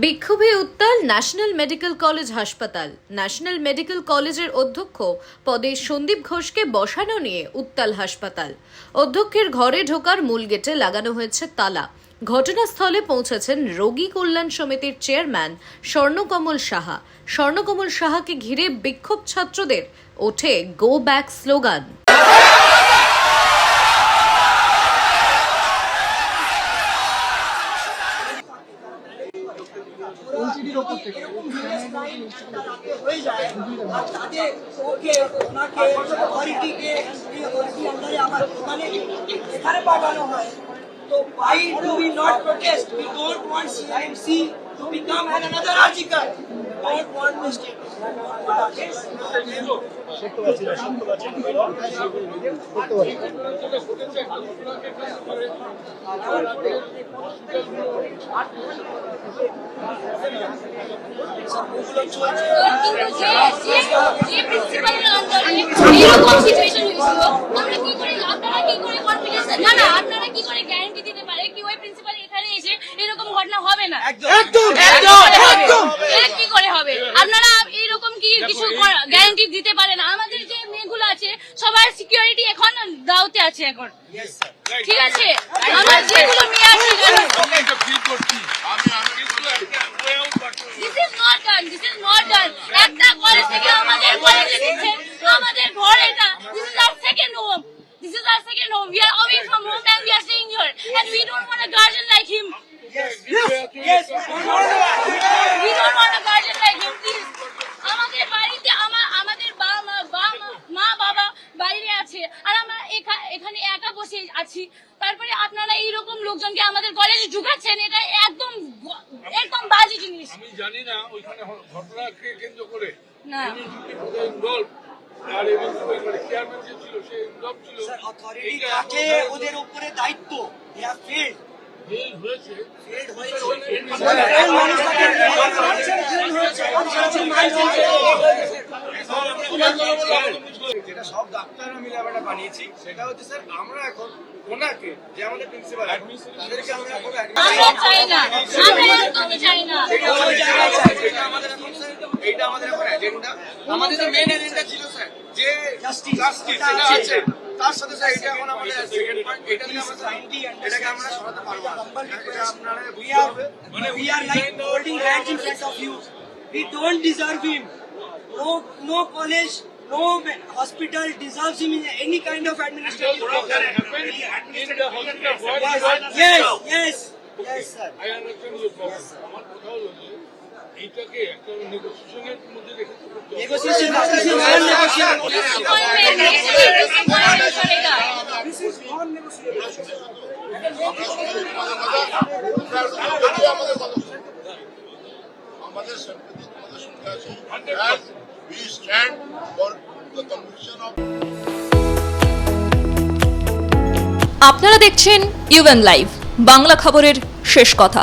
বিক্ষোভে উত্তাল national medical college হাসপাতাল। ন্যাশনাল মেডিকেল কলেজের অধ্যক্ষ পদে সন্দীপ ঘোষকে বসানো নিয়ে উত্তাল হাসপাতাল। অধ্যক্ষের ঘরে ঢোকার মূল গেটে লাগানো হয়েছে তালা। ঘটনাস্থলে পৌঁছেছেন রোগী কল্যাণ সমিতির চেয়ারম্যান স্বর্ণকমল সাহা। স্বর্ণকমল সাহাকে ঘিরে বিক্ষোভ ছাত্রদের ওঠে গো ব্যাক স্লোগান তো why do we not protest we don't want CIMC to become an another article don't want mistake guarantee দিতে পারে কি ওই প্রিন্সিপাল এখানে এরকম ঘটনা হবে না একদম একদম একদম এর কি করে হবে আপনারা এরকম কি কিছু গ্যারান্টি দিতে পারে না। আমাদের যে মেয়েগুলো আছে সবার সিকিউরিটি এখন দাওতে আছে এখন। ঠিক আছে? আমার যেগুলো মেয়ে আছে this is not done this is not done একটা কলেজ থেকে আমাদের কলেজে দিচ্ছে আমাদের ঘর এটা। This is our second home hmm yes. We don't আর আমরা এখানে একা বসে আছি। তারপরে আপনারা এইরকম লোকজনকে আমাদের কলেজে ঢুকাচ্ছেন এটা একদম একদম বাজে জিনিস। আমি জানি না ওইখানে ঘটনাকে কেন্দ্র করে। না। তিনি যদি বোধহয় involved, আর এবং চেয়ারম্যান যে ছিল সে ইনভলভ ছিল। অথরিটি থাকে ওদের উপরে দায়িত্ব? হয়েছে। সব ডাক্তাররা মিলে আমরা বানিয়েছি। সেটা হচ্ছে স্যার আমরা এখন ওনাকে যে আমাদের প্রিন্সিপাল তাদেরকে আমরা কোনো আমরা চাই না। আমরা একদমই চাই না। এটা আমাদের জায়গায় এটা আমাদের এখন স্যার এইটা আমাদের এখন এজেন্ডা আমাদের যে মেন এজেন্ডা ছিল স্যার যে জাস্টিস সেটা আছে। তার সাথে স্যার এটা এখন আমাদের সেকেন্ড পয়েন্ট এটা নিয়ে আমরা এটাকে আমরা সরাতে পারব এটা আপনারা বুঝতে you. We don't deserve him. No no college no hospital deserves him in any kind of administrative hospital what yes yes yes sir I understand your problem. এইটাকে একটা নেগোসিয়েশনের মধ্যে রেখে disappointment করেগা। আমাদের আছে and we stand for the conviction of আপনারা দেখছেন UN live Bangla খবরের শেষ কথা।